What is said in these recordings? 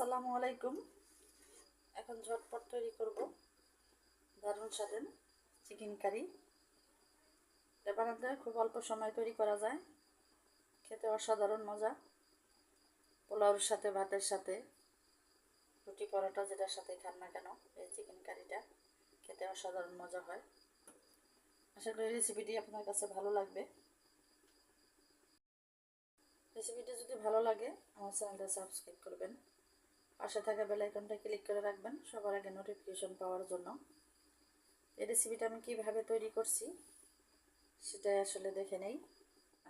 আসসালামু আলাইকুম। এখন ঝটপট তৈরি করব। দারুণ স্বাদের চিকেন কারি এটা বানাতে খুব অল্প সময় তৈরি করা যায়। খেতে অসাধারণ মজা। পোলাওর সাথে, ভাতের সাথে, রুটি পরোটা যেটার সাথে খান না কেন, এই চিকেন কারিটা খেতে অসাধারণ মজা হয়। আশা করি রেসিপিটি আপনার কাছে ভালো লাগবে। রেসিপিটি যদি ভালো লাগে, আমার চ্যানেলটা সাবস্ক্রাইব করবেন। পাশে থাকা বেল আইকনটা ক্লিক করে রাখবেন, সবার আগে নোটিফিকেশন পাওয়ার জন্য। এই রেসিপিটা আমি কীভাবে তৈরি করছি, সেটাই আসলে দেখে নেই।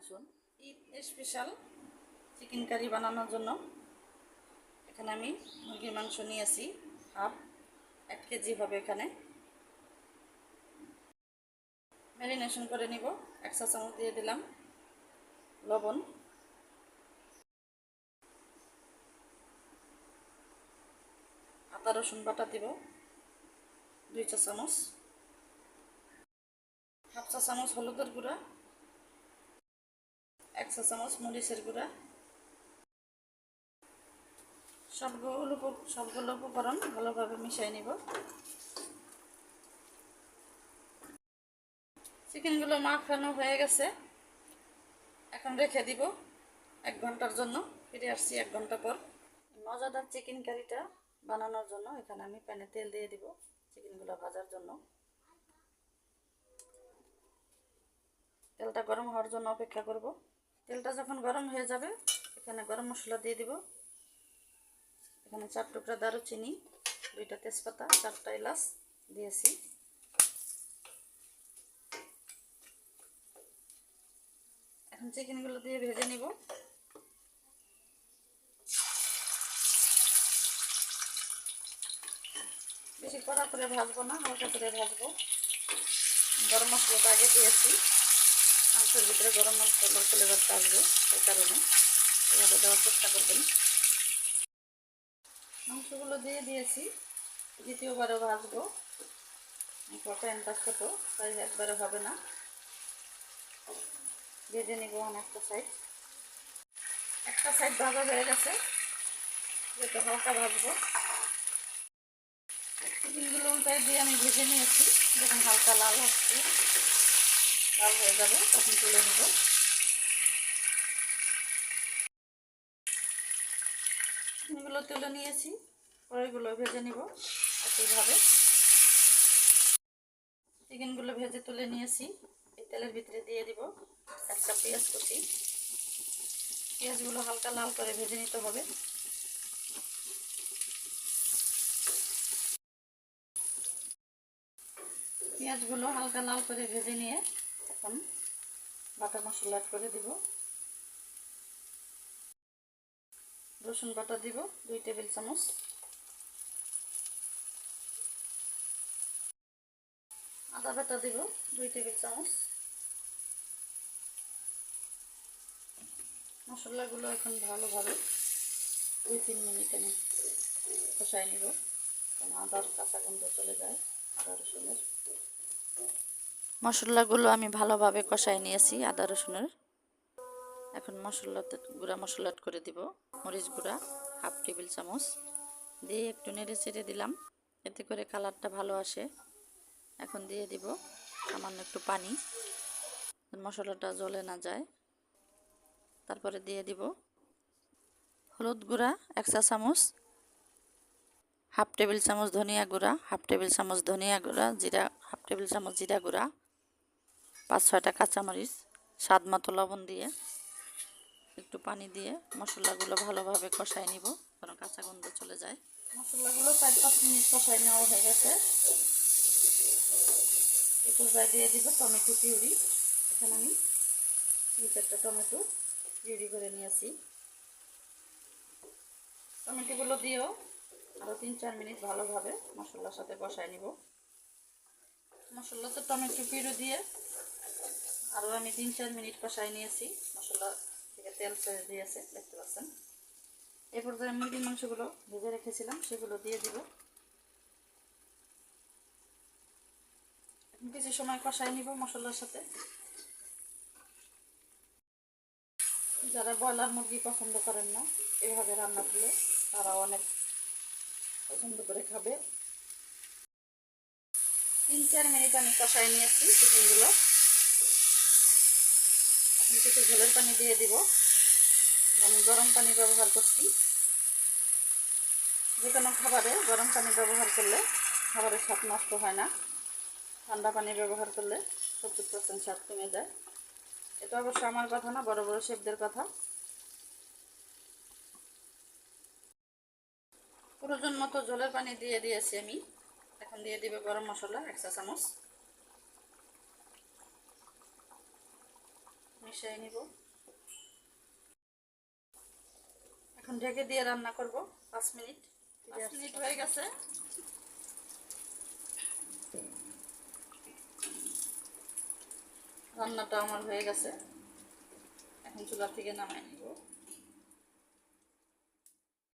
আসুন। ঈদ স্পেশাল চিকেন কারি বানানোর জন্য। এখানে আমি মুরগির মাংস নিয়েছি হাফ এক কেজি হবে এখানে। ম্যারিনেশন করে নিব, এক চা চামচ দিয়ে দিলাম। লবণ। আদা, রসুন বাটা দিব, দুই চা চামচ। হাফ চা চামচ হলুদের গুঁড়া, এক চা চামচ মরিচের গুঁড়া। সবগুলো সবগুলো উপকরণ ভালোভাবে মিশিয়ে নিব। চিকেনগুলো মাখানো হয়ে গেছে। এখন রেখে দিব এক ঘণ্টার জন্য। ফিরে আসছি এক ঘণ্টা পর। মজাদার চিকেন কারিটা। বানানোর জন্য এখানে আমি প্যানে তেল দিয়ে দিব চিকেনগুলো ভাজার জন্য। তেলটা গরম হওয়ার জন্য অপেক্ষা করব। তেলটা যখন গরম হয়ে যাবে, এখানে গরম মশলা দিয়ে দিব। এখানে চার টুকরা দারুচিনি, দুইটা তেজপাতা, চারটা এলাচ দিয়েছি। এখন চিকেনগুলো দিয়ে ভেজে নিব। বেশি কড়া করে ভাজবো না, হালকা করে ভাজবো। গরম মশলাটা আগে দিয়েছি। মাংসের ভিতরে গরম মশলার ফ্লেভারটা আসবে সেই কারণে। এভাবে দেওয়ার চেষ্টা করবেন। মাংসগুলো দিয়ে দিয়েছি। দ্বিতীয়বারও ভাজবো। প্যানটা ছোটো, তাই একবারে হবে না। ভেজে নিব অনেকটা সাইড একটা সাইড ভাজা হয়ে গেছে। যেটা হালকা ভাজবো। চিকেনগুলো উল্টাই দিয়ে আমি ভেজে নিয়েছি। যখন হালকা লাল হচ্ছে, লাল হয়ে যাবে, তখন তুলে নেব। চিকেনগুলো তুলে নিয়েছি পরেগুলো ভেজে নিব একইভাবে। চিকেনগুলো ভেজে তুলে নিয়েছি, এই তেলের ভিতরে দিয়ে দিব একটা পেঁয়াজ কুচি। পেঁয়াজগুলো হালকা লাল করে ভেজে নিতে হবে। পেঁয়াজগুলো হালকা লাল করে ভেজে নিয়ে এখন বাটা মশলা অ্যাড করে দিব। রসুন বাটা দিব, দুই টেবিল চামচ। আদা বাটা দিব, দুই টেবিল চামচ। মশলাগুলো এখন ভালোভাবে দুই তিন মিনিট আমি কষাই নিব। কারণ আদার কাঁচা গন্ধ যায় আদা রসুনের মশলাগুলো আমি ভালোভাবে কষাই নিয়েছি আদা রসুনের। এখন মশলাতে গুঁড়া মশলা করে দিব, মরিচ গুঁড়া, হাফ টেবিল চামচ। দিয়ে একটু নেড়ে চেড়ে দিলাম, এতে করে কালারটা ভালো আসে। এখন দিয়ে দিব সামান্য একটু পানি মশলাটা জ্বলে না যায়। তারপরে দিয়ে দিব হলুদ গুঁড়া, এক চা চামচ। হাফ টেবিল চামচ ধনিয়া গুঁড়া, হাফ টেবিল চামচ ধনিয়া গুঁড়া, জিরা, হাফ টেবিল চামচ জিরা গুঁড়া। পাঁচ, ছয়টা কাঁচামরিচ, স্বাদ মতো লবণ দিয়ে, একটু পানি দিয়ে মশলাগুলো ভালোভাবে কষাই নিব কারণ কাঁচা গন্ধ চলে যায়। মশলাগুলো চার পাঁচ মিনিট কষাই নেওয়া হয়ে গেছে। পর্যায়ে দিয়ে দিব টমেটো পিউরি। এখানে আমি তিন, চারটা টমেটো পিউরি করে নিয়েছি। টমেটোগুলো দিয়েও আরও তিন, চার মিনিট ভালোভাবে মশলার সাথে কষাই নিব। মশলাতে টমেটো পিউরি দিয়ে আরও আমি তিন চার মিনিট কষাই নিয়েছি। মশলা থেকে তেল ছেড়ে দিয়েছে দেখতে পাচ্ছেন। এই পর্যায়ে মুরগির মাংসগুলো ভেজে রেখেছিলাম, সেগুলো দিয়ে দিব। কিছু সময় কষাই নিব মশলার সাথে। যারা ব্রয়লার মুরগি পছন্দ করেন না, এভাবে রান্না করলে তারা অনেক পছন্দ করে খাবে। তিন চার মিনিট আমি কষাই নিয়েছি চিকেনগুলো। কিছু ঝোলের পানি দিয়ে দিব। আমি গরম পানি ব্যবহার করছি। যে কোনো খাবারে গরম পানি ব্যবহার করলে খাবারের স্বাদ নষ্ট হয় না। ঠান্ডা পানি ব্যবহার করলে সত্তর পার্সেন্ট স্বাদ কমে যায়। এটা অবশ্য আমার কথা না, বড় বড় শেফদের কথা। প্রয়োজন মতো জলের পানি দিয়ে দিয়েছি আমি। এখন দিয়ে দিবে গরম মশলা, এক চা চামচ। মিশিয়ে নিব। এখন ঢেকে দিয়ে রান্না করব পাঁচ মিনিট। পাঁচ মিনিট হয়ে গেছে। রান্নাটা আমার হয়ে গেছে। এখন চুলা থেকে নামাই নিব।